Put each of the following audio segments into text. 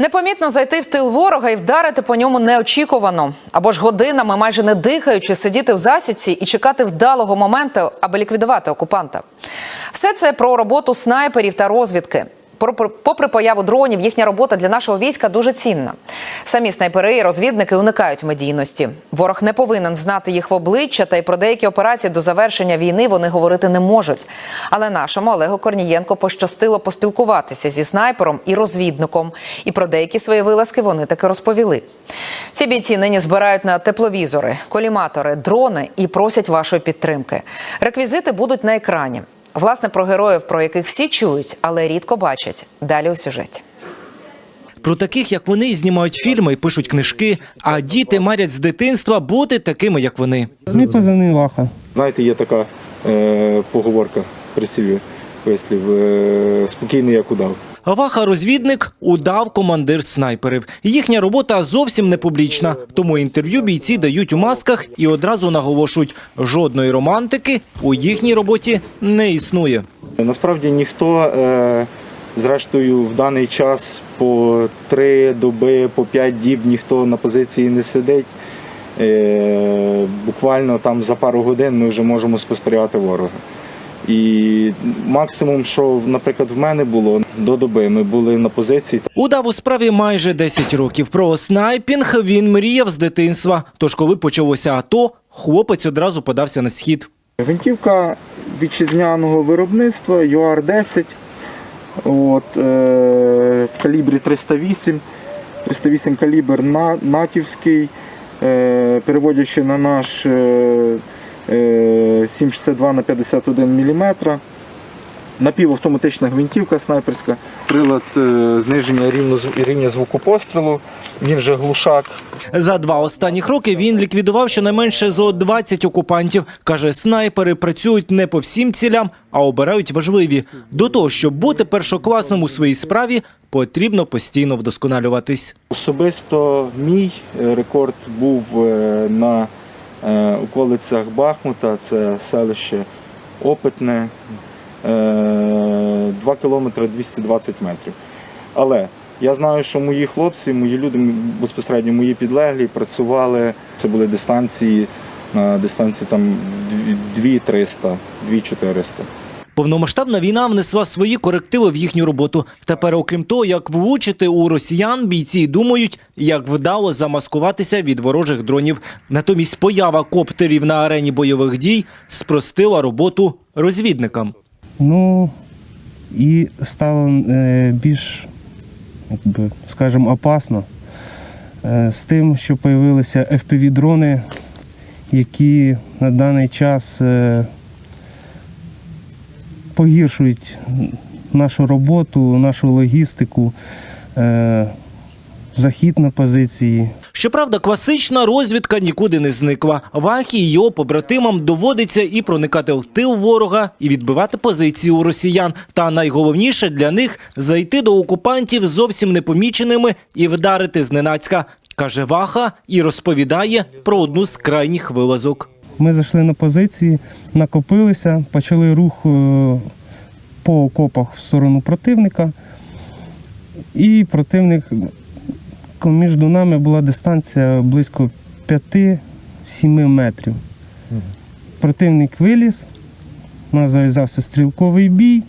Непомітно зайти в тил ворога і вдарити по ньому неочікувано. Або ж годинами, майже не дихаючи, сидіти в засідці і чекати вдалого моменту, аби ліквідувати окупанта. Все це про роботу снайперів та розвідки. Попри- появу дронів, їхня робота для нашого війська дуже цінна. Самі снайпери і розвідники уникають медійності. Ворог не повинен знати їх в обличчя, та й про деякі операції до завершення війни вони говорити не можуть. Але нашому Олегу Корнієнко пощастило поспілкуватися зі снайпером і розвідником. І про деякі свої вилазки вони таки розповіли. Ці бійці нині збирають на тепловізори, коліматори, дрони і просять вашої підтримки. Реквізити будуть на екрані. Власне, про героїв, про яких всі чують, але рідко бачать. Далі у сюжеті. Про таких, як вони, знімають фільми і пишуть книжки, а діти марять з дитинства бути такими, як вони. Мій позивний Ваха. Знаєте, є така е, поговорка, прислів, вислів, е, спокійний як удав. Ваха розвідник удав командир снайперів. Їхня робота зовсім не публічна, тому інтерв'ю бійці дають у масках і одразу наголошують, жодної романтики у їхній роботі не існує. Насправді ніхто, е, зрештою, в даний час по три доби, по п'ять діб ніхто на позиції не сидить. Е, буквально там за пару годин ми вже можемо спостерігати ворога. І максимум, що, наприклад, в мене було до доби, ми були на позиції. Удав у справі майже 10 років. Про снайпінг він мріяв з дитинства. Тож, коли почалося АТО, хлопець одразу подався на схід. Гвинтівка вітчизняного виробництва ЮАР-10 от, е, в калібрі 308. 308 калібр на, натівський, е, переводячи на наш е, е, 762 на 51 мм. Напівавтоматична гвинтівка снайперська, прилад е, зниження рівня, звуку пострілу, він же глушак. За два останніх роки він ліквідував щонайменше зо 20 окупантів. Каже, снайпери працюють не по всім цілям, а обирають важливі. До того, щоб бути першокласним у своїй справі, потрібно постійно вдосконалюватись. Особисто мій е, рекорд був е, на е, околицях Бахмута, це селище Опитне, 2 кілометри 220 метрів. Але я знаю, що мої хлопці, мої люди, безпосередньо мої підлеглі, працювали, це були дистанції на дистанції там 2300, 2400. Повномасштабна війна внесла свої корективи в їхню роботу. Тепер, окрім того, як влучити у росіян, бійці думають, як вдало замаскуватися від ворожих дронів. Натомість поява коптерів на арені бойових дій спростила роботу розвідникам. Ну і стало е, більш, скажімо, опасно е, з тим, що з'явилися FPV-дрони, які на даний час е, погіршують нашу роботу, нашу логістику, е, захід на позиції. Щоправда, класична розвідка нікуди не зникла. Вахі і його побратимам доводиться і проникати в тил ворога, і відбивати позиції у росіян. Та найголовніше для них зайти до окупантів зовсім непоміченими і вдарити зненацька. Каже Ваха і розповідає про одну з крайніх вилазок. Ми зайшли на позиції, накопилися, почали рух е, по окопах в сторону противника. І противник між нами була дистанція близько 5-7 метрів. Противник виліз, у нас зав'язався стрілковий бій.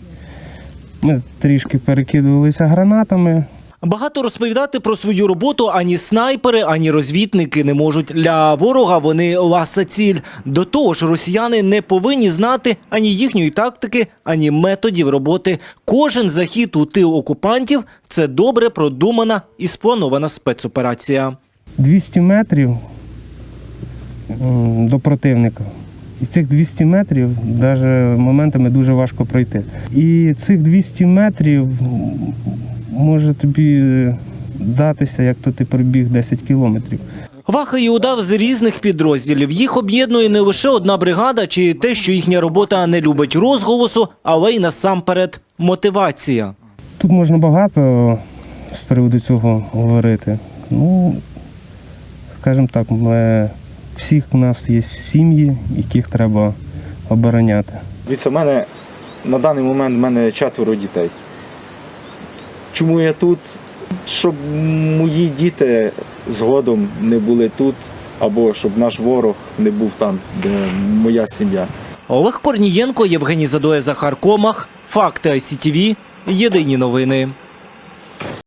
Ми трішки перекидувалися гранатами. Багато розповідати про свою роботу ані снайпери, ані розвідники не можуть. Для ворога вони ласа ціль. До того ж, росіяни не повинні знати ані їхньої тактики, ані методів роботи. Кожен захід у тил окупантів це добре продумана і спланована спецоперація. 200 метрів до противника. І цих 200 метрів навіть моментами дуже важко пройти. І цих 200 метрів може тобі датися, як то ти пробіг 10 кілометрів. Ваха і удав з різних підрозділів. Їх об'єднує не лише одна бригада, чи те, що їхня робота не любить розголосу, але й насамперед мотивація. Тут можна багато з приводу цього говорити. Ну, скажімо так, ми, всіх у нас є сім'ї, яких треба обороняти. Дивіться, в мене на даний момент в мене четверо дітей. Чому я тут? щоб мої діти згодом не були тут, або щоб наш ворог не був там, де моя сім'я. Олег Корнієнко, Євгеній Задоя, Захар Комах. Факти ICTV. Єдині новини.